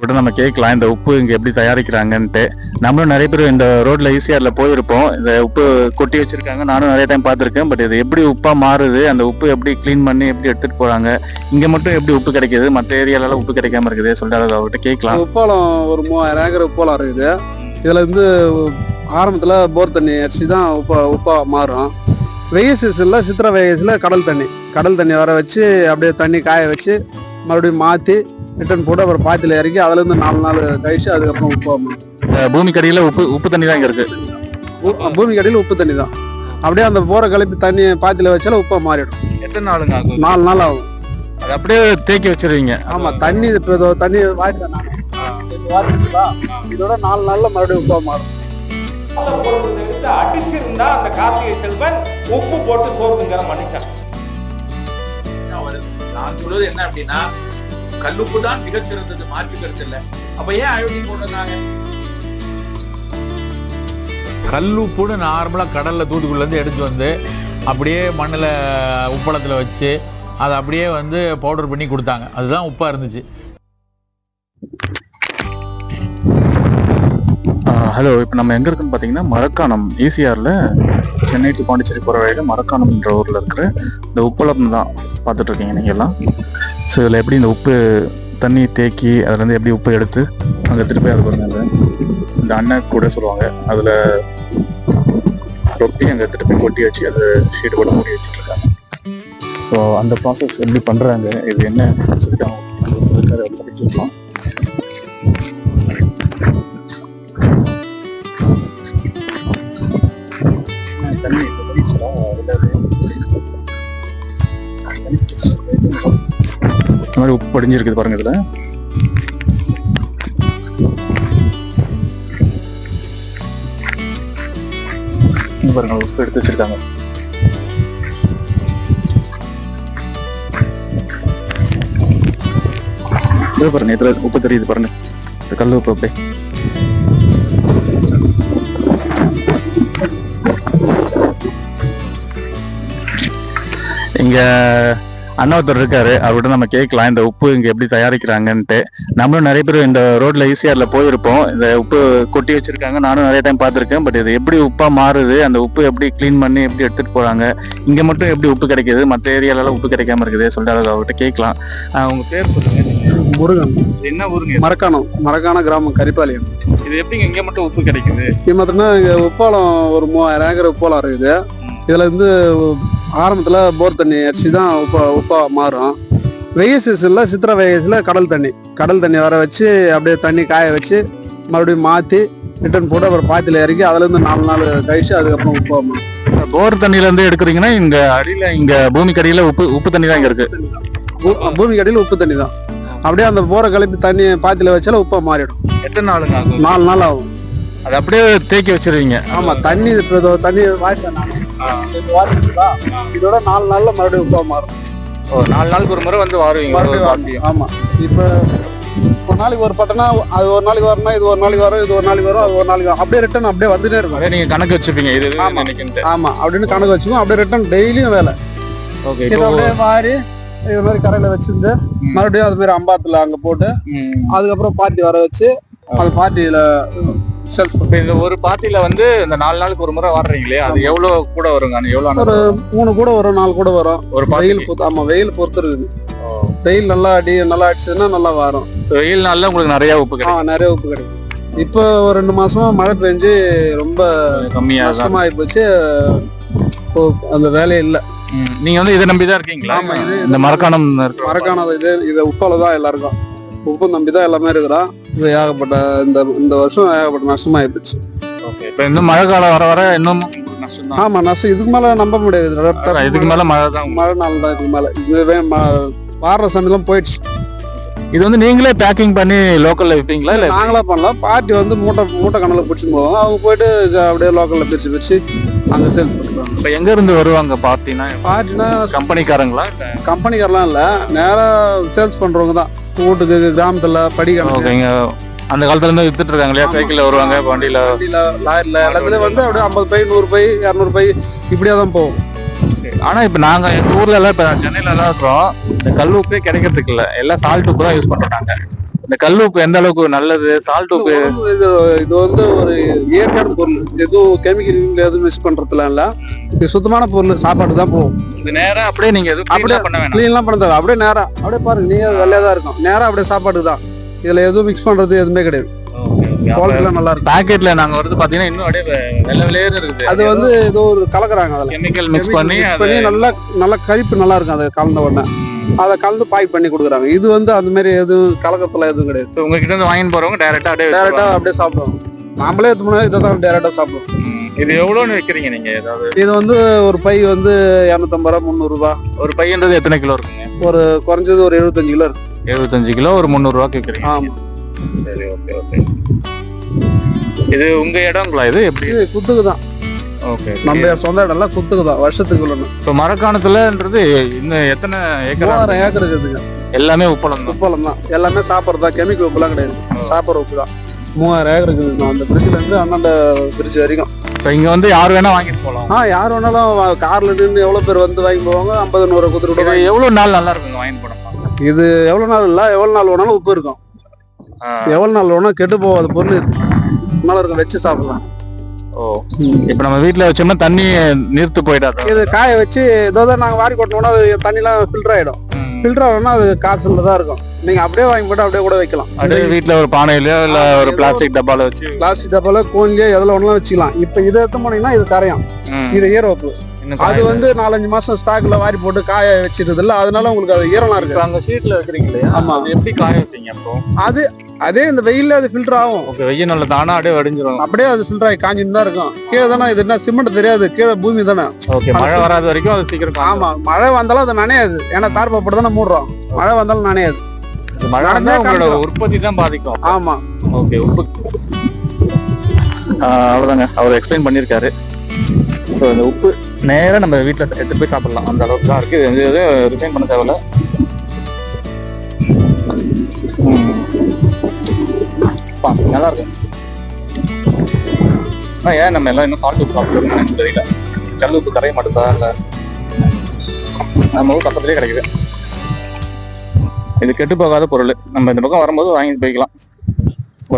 விட நம்ம கேட்கலாம். இந்த உப்பு இங்க எப்படி தயாரிக்கிறாங்கன்ட்டு. நம்மளும் நிறைய பேர் இந்த ரோட்ல ஈசிஆர்ல போயிருப்போம். இந்த உப்பு கொட்டி வச்சிருக்காங்க. நானும் நிறைய டைம் பார்த்துருக்கேன். பட் இது எப்படி உப்பா மாறுது? அந்த உப்பு எப்படி க்ளீன் பண்ணி எப்படி எடுத்துட்டு போறாங்க? இங்க மட்டும் எப்படி உப்பு கிடைக்குது? மற்ற ஏரியால உப்பு கிடைக்காம இருக்குது. சொல்லிட்டு அவர்கிட்ட கேட்கலாம். உப்பாலம் ஒரு மூவாயிரம் ஏக்கர் உப்பாலம் இருக்குது. இதில் வந்து ஆரம்பத்தில் போர் தண்ணி அடிச்சு தான் உப்பா உப்பா மாறும். வெயில் சீசனில் சித்திரை வெயில் கடல் தண்ணி. கடல் தண்ணி வர வச்சு அப்படியே தண்ணி காய வச்சு மறுபடியும் மாற்றி ரிட்டர்ன் போட்டு அப்புறம் பாத்தியில் இறக்கி அதுலேருந்து நாலு நாள் கழிச்சு அதுக்கப்புறம் உப்பா மாறும் இந்த பூமி கடியில உப்பு உப்பு தண்ணி தான் இங்க இருக்கு. உ- பூமிக்கு அடியில் உப்பு தண்ணி தான். அப்படியே அந்த போரை கலப்பி தண்ணி பாத்தியில் வச்சாலும் உப்பா மாறிடும். எத்தனை நாளுங்க ஆகும்? நாலு நாள் ஆகும். அது அப்படியே தேக்கி வச்சிருவீங்க. ஆமாம் தண்ணி இப்போ இதோ தண்ணி வாட்டி இதோட நாலு நாளில் மறுபடியும் உப்பா மாறும். அடிச்சிருந்தா அந்த கார்த்திகை செல்வன் உப்பு போட்டு சோறுங்கிற வருது நான் சொல்றது என்ன அப்படின்னா கல்லுப்பு தான் மிகச் சிறந்தது மாற்று கருத்து இல்ல. அப்ப ஏன் அயோடின் போடுறாங்க கல்லுப்புன்னு நார்மலாக கடலில் தூத்துக்குடிலேருந்து எடுத்து வந்து அப்படியே மண்ணில் உப்பளத்தில் வச்சு அதை அப்படியே வந்து பவுடர் பண்ணி கொடுத்தாங்க. அதுதான் உப்பாக இருந்துச்சு. ஹலோ இப்போ நம்ம எங்க இருக்குன்னு பார்த்தீங்கன்னா மரக்காணம் ஈசிஆர்ல சென்னை டு பாண்டிச்சேரி போகிற வழியில் மரக்காணம்ன்ற ஊரில் இருக்கிற இந்த உப்பளம் தான் பார்த்துட்டு இருக்கீங்க எல்லாம் ஸோ இதில் எப்படி இந்த உப்பு தண்ணி தேக்கி அதுலேருந்து எப்படி உப்பு எடுத்து அங்கே எடுத்துகிட்டு போய் அது பாருங்க இந்த அண்ணன் கூட சொல்லுவாங்க அதில் ரொட்டி அங்கே எடுத்துகிட்டு போய் கொட்டி வச்சு அது ஷீட் போட்டு மூடி வச்சுட்ருக்காங்க. ஸோ அந்த ப்ராசஸ் எப்படி பண்ணுறாங்க இது என்ன சொல்லிட்டு அவங்க இருக்காரு இந்த மாதிரி உப்பு படிஞ்சிருக்குது பாருங்க இதில். பாருங்க உப்பு எடுத்து வச்சிருக்காங்க. இது பாருங்க இதுல உப்பு தெரியுது பாருங்க. இந்த கல் உப்பு அப்படியே. இங்க அண்ணா ஒருத்தர் இருக்காரு. அவர்கிட்ட நம்ம கேட்கலாம். இந்த உப்பு இங்க எப்படி தயாரிக்கிறாங்கன்ட்டு. நம்மளும் நிறைய பேர் இந்த ரோட்ல ஈசிஆர்ல போயிருப்போம். இந்த உப்பு கொட்டி வச்சிருக்காங்க. நானும் நிறைய டைம் பார்த்திருக்கேன். பட் இது எப்படி உப்பா மாறுது? அந்த உப்பு எப்படி க்ளீன் பண்ணி எப்படி எடுத்துட்டு போறாங்க? இங்க மட்டும் எப்படி உப்பு கிடைக்குது? மற்ற ஏரியால உப்பு கிடைக்காம இருக்குது. சொல்லிட்டு அவர்கிட்ட கேட்கலாம். உங்க பேர் சொல்லுங்க. முருகன். என்ன ஊருங்க மரக்காணம். மரக்காண கிராமம் கரிப்பாளையம் இது எப்படிங்க இங்க மட்டும் உப்பு கிடைக்குது? இது பார்த்தோம்னா இங்கே உப்பாலம் ஒரு மூவாயிரம் ஏக்கர் உப்பாலம் இருக்குது. இதில் வந்து ஆரம்பத்தில் போர் தண்ணி அடிச்சு தான் உப்பா உப்பா மாறும். வெயில் சீசனில் சித்திரை வெயில்ஸில் கடல் தண்ணி. கடல் தண்ணி வர வச்சு அப்படியே தண்ணி காய வச்சு மறுபடியும் மாற்றி ரிட்டர்ன் போட்டு அப்புறம் பாத்தியில் இறக்கி அதுலேருந்து நாலு நாள் கழிச்சு அதுக்கப்புறம் உப்பா மாறும். போர் தண்ணியில இருந்து எடுக்கிறீங்கன்னா இங்க அடியில இங்க பூமி கடியில உப்பு உப்பு தண்ணி தான் இங்க இருக்கு. பூ- பூமிக்கு அடியில் உப்பு தண்ணி தான். அப்படியே அந்த போரை கலப்பி தண்ணி பாத்தியில் வச்சாலும் உப்பா மாறிடும். எத்தனை ஆகும்? நாலு நாள் ஆகும். அது அப்படியே தேக்கி வச்சிருவீங்க. ஆமா தண்ணி இப்போ தண்ணி வாட்டேன் இதோட நாலு நாள்ல மறுபடியும் உப்பா மாறும். ஓ நாலு நாளுக்கு ஒரு முறை வந்து வாருவீங்க மறுபடியும் வாங்கியும். ஆமா. இப்போ ஒரு நாளைக்கு ஒரு பட்டனா அது ஒரு நாளைக்கு வரணும் இது ஒரு நாளைக்கு வரும் இது ஒரு நாளைக்கு வரும் அது ஒரு நாளைக்கு வரும். அப்படியே ரிட்டர்ன் அப்படியே வந்துட்டே இருக்கும். அதே நீங்க கணக்கு வச்சிருப்பீங்க இது ஆமா. ஆமா. அப்படின்னு கணக்கு வச்சுக்கோம் அப்படியே ரிட்டர்ன் டெய்லியும் வேலை. ஓகே இதை அப்படியே மாறி இது மாதிரி கரையில வச்சிருந்து மறுபடியும் அது மாதிரி அம்பாத்துல அங்க போட்டு அதுக்கப்புறம் பாத்தி வர வச்சு அது பாத்தியில செல்ஸ் இப்போ இந்த ஒரு பாத்தியில வந்து இந்த நாலு நாளுக்கு ஒரு முறை வர்றீங்களே அது எவ்வளவு கூட வருங்க அது எவ்வளவு ஒரு மூணு கூட வரும் நாலு கூட வரும். ஒரு வெயில் பொறுத்து ஆமா வெயில் பொறுத்து இருக்குது வெயில் நல்லா அடி நல்லா அடிச்சதுன்னா நல்லா வரும். வெயில் நாள்ல உங்களுக்கு நிறைய உப்பு கிடைக்கும். நிறைய உப்பு கிடைக்கும். இப்போ ஒரு ரெண்டு மாசமா மழை பெஞ்சு ரொம்ப கம்மியா தான். கஷ்டமாயி போச்சு. அந்த வேலையே இல்லை. நீங்க வந்து இதை நம்பி தான் இருக்கீங்களா? ஆமா, இது- இந்த மரக்காணம். மறக்கானது இது இது உப்பால தான் எல்லாருக்கும். உப்பு நம்பி தான் எல்லாமே இருக்கிறோம். இது ஏகப்பட்ட இந்த இந்த வருஷம் ஏகப்பட்ட போச்சு ஓகே இப்போ இன்னும் மழை காலம் வர வர இன்னும் ஆமா நஷ்டம் இதுக்கு மேல நம்ப முடியாது. இதுக்கு மேல மழை தான். மழை நாள் தான் இதுக்கு மேல. இதுவே வாடுற சமையலாம் போயிடுச்சு. இது வந்து நீங்களே பேக்கிங் பண்ணி லோக்கல்ல விற்பீங்களா இல்ல நாங்களா பண்ணலாம். பார்ட்டி வந்து மூட்டை மூட்டை கணல பிடிச்சிட்டு போவாங்க. அவங்க போயிட்டு அப்படியே லோக்கல்ல பிரிச்சு பிரிச்சு அங்க சேல் பண்ணுறாங்க இப்போ எங்க இருந்து வருவாங்க பார்ட்டினா பார்ட்டினா கம்பெனிக்காரங்களா இல்ல கம்பெனிக்காரெல்லாம் இல்ல. நேரா சேல்ஸ் பண்றவங்க தான். வீட்டுக்கு கிராமத்துல படிக்கணும். ஓகேங்க அந்த காலத்துல இருந்து வித்துட்டு இருக்காங்க இல்லையா சைக்கிள்ல வருவாங்க வண்டியில. வண்டியில லாரில எல்லாத்துலயும் வந்து அப்படியே ஐம்பது பை நூறு பை இரநூறு பை இப்படியே தான் போகும். ஆனா இப்ப நாங்க எங்க ஊர்ல எல்லாம் இப்ப சென்னையில எல்லாம் இருக்கிறோம். இந்த கல் உப்பே கிடைக்கிறதுக்கு இல்ல. எல்லாம் சால்ட் உப்பு தான் யூஸ் பண்றாங்க இந்த கல் உப்பு எந்த அளவுக்கு நல்லது? சால்ட் உப்பு? இது இது வந்து ஒரு இயற்கையான பொருள். எதுவும் கெமிக்கல் எதுவும் மிஸ் பண்றதுலாம் இல்ல. இது சுத்தமான பொருள் சாப்பாடு தான் போகும். இது நேரா அப்படியே நீங்க எதுவும் அப்படியே பண்ண வேணாம். க்ளீன்லாம் பண்ண அப்படியே நேரா அப்படியே பாருங்க நீங்க வெள்ளையா தான் இருக்கும். நேரா அப்படியே சாப்பாடு தான். இதுல எதுவும் மிக்ஸ் பண்றது எதுவுமே கிடையாது. நல்லா இருக்கும். பாக்கெட்ல நாங்க வருது பாத்தீங்கன்னா இன்னும் அப்படியே வெள்ளை வெளியேறு இருக்குது. அது வந்து ஏதோ ஒரு கலக்குறாங்க அதில். கெமிக்கல் மிக்ஸ் பண்ணி நல்லா நல்லா கரிப்பு நல்லா இருக்கும். அதை கலந்த உடனே. அதை கலந்து பாய் பண்ணி கொடுக்குறாங்க. இது வந்து அந்த மாதிரி எதுவும் கலக்கத்துல எதுவும் கிடையாது. உங்ககிட்ட இருந்து வாங்கிட்டு போறவங்க டைரக்டா அப்படியே டேரக்டா வச்சிருவாங்க. அப்படியே சாப்பிடுவோம் நாமளே எடுத்து போனா இதை தான் டேரக்டா சாப்பிடுவோம். இது எவ்வளவுன்னு விக்கிறீங்க நீங்க ஏதாவது? இது வந்து ஒரு பை வந்து இரநூத்தம்பது ரூபா முந்நூறுரூபா ஒரு பையன்றது எத்தனை கிலோ இருக்குங்க? ஒரு குறைஞ்சது ஒரு எழுபத்தஞ்சு கிலோ இருக்கு. எழுபத்தஞ்சு கிலோ ஒரு முந்நூறு ரூபா கேக்குறீங்க ஆமா. சரி ஓகே ஓகே இது உங்க இடங்களா இது? எப்படி? இது குத்துக்கு தான். ஓகே நம்ம சொந்த இடம் எல்லாம் குத்துக்கு தான் வருஷத்துக்கு ஒன்று இப்போ மரக்காணத்துலன்றது இன்னும் எத்தனை ஏக்கர் மூவாயிரம் ஏக்கர் இருக்குதுங்க. எல்லாமே உப்பளம் தான். உப்பளம் தான் எல்லாமே சாப்பிட்றது தான். கெமிக்கல் உப்புலாம் கிடையாது. சாப்பிட்ற உப்பு தான். மூவாயிரம் ஏக்கர் இருக்குது அந்த பிரிட்ஜ்ல இருந்து அண்ணாண்ட பிரிட்ஜ் வரைக்கும். இப்போ இங்க வந்து யார் வேணா வாங்கிட்டு போகலாம் ஆ யார் வேணாலும் கார்ல நின்று எவ்வளவு பேர் வந்து வாங்கி போவாங்க? ஐம்பது நூறு குதிரை கூட இது வாங்கி எவ்வளவு நாள் நல்லா இருக்குங்க வாங்கிட்டு போனோம்னா இது எவ்வளவு நாள் இல்ல எவ்வளவு நாள் வேணாலும் உப்பு இருக்கும். ஆ, எவ்வளவு நாள் வேணா கெட்டு போகாத பொருள் இது. நல்லா இருக்கும் வச்சு சாப்பிடலாம். ஓ. இப்போ நம்ம வீட்ல வச்சோம்னா தண்ணி நீர்த்து போயிடாது? இது காய வச்சு இதோ தான் நாங்க வாரி கொட்டணும்னா அது தண்ணிலாம் ஃபில்டர் ஆயிடும். ஃபில்டர் ஆகணும்னா அது காசுல தான் இருக்கும். நீங்க அப்படியே வாங்கி போட்டு அப்படியே கூட வைக்கலாம். அப்படியே வீட்ல ஒரு பானையிலயோ இல்ல ஒரு பிளாஸ்டிக் டப்பால வச்சு? பிளாஸ்டிக் டப்பால கோன்லயே எதுல ஒண்ணும் வச்சுக்கலாம். இப்ப இதை எடுத்து போனீங்கன்னா இது கரையும். இது இன்னும் அது. வந்து நாலஞ்சு மாசம் ஸ்டாக்ல வாரி போட்டு காய வச்சிருது இல்ல. அதனால உங்களுக்கு அது ஈரமா இருக்கு. அங்க ஷீட்ல வைக்கிறீங்க இல்லையா? ஆமா. அது எப்படி காய வைப்பீங்க அப்போ? அது அதே இந்த வெயில்ல அது ஃபில்டர் ஆகும். ஓகே வெயில் நல்ல தானா அப்படியே வடிஞ்சிரும். அப்படியே அது ஃபில்டர் ஆகி காஞ்சின்னு தான் இருக்கும். கீழே தானே இது என்ன சிமெண்ட் தெரியாது. கீழே பூமி தானே. ஓகே மழை வராத வரைக்கும் அது சீக்கிரம். ஆமா. மழை வந்தாலும் அது நனையாது. ஏன்னா தார்ப்பா போட்டு தானே மூடுறோம். மழை வந்தாலும் நனையாது. மழை வந்தா உங்களோட. உற்பத்தி தான் பாதிக்கும் ஆமா. ஓகே உப்பு. அவ்வளோதாங்க அவர் எக்ஸ்பிளைன் பண்ணியிருக்காரு. ஸோ இந்த உப்பு நேராக நம்ம வீட்டில் எடுத்து போய் சாப்பிடலாம். அந்த அளவுக்கு தான் இருக்குது இது எதுவும் ரிஃபைன் பண்ண தேவையில்ல. நல்லா இருக்கு. ஆ ஏன் நம்ம எல்லாம் இன்னும் சால்ட் உப்பு சாப்பிடணும் எனக்கு தெரியல. கல் உப்பு கரைய மாட்டேதா இல்லை நம்ம ஊர் பக்கத்துலேயே கிடைக்குது. இது கெட்டு போகாத பொருள். நம்ம இந்த பக்கம் வரும்போது வாங்கிட்டு போய்க்கலாம்.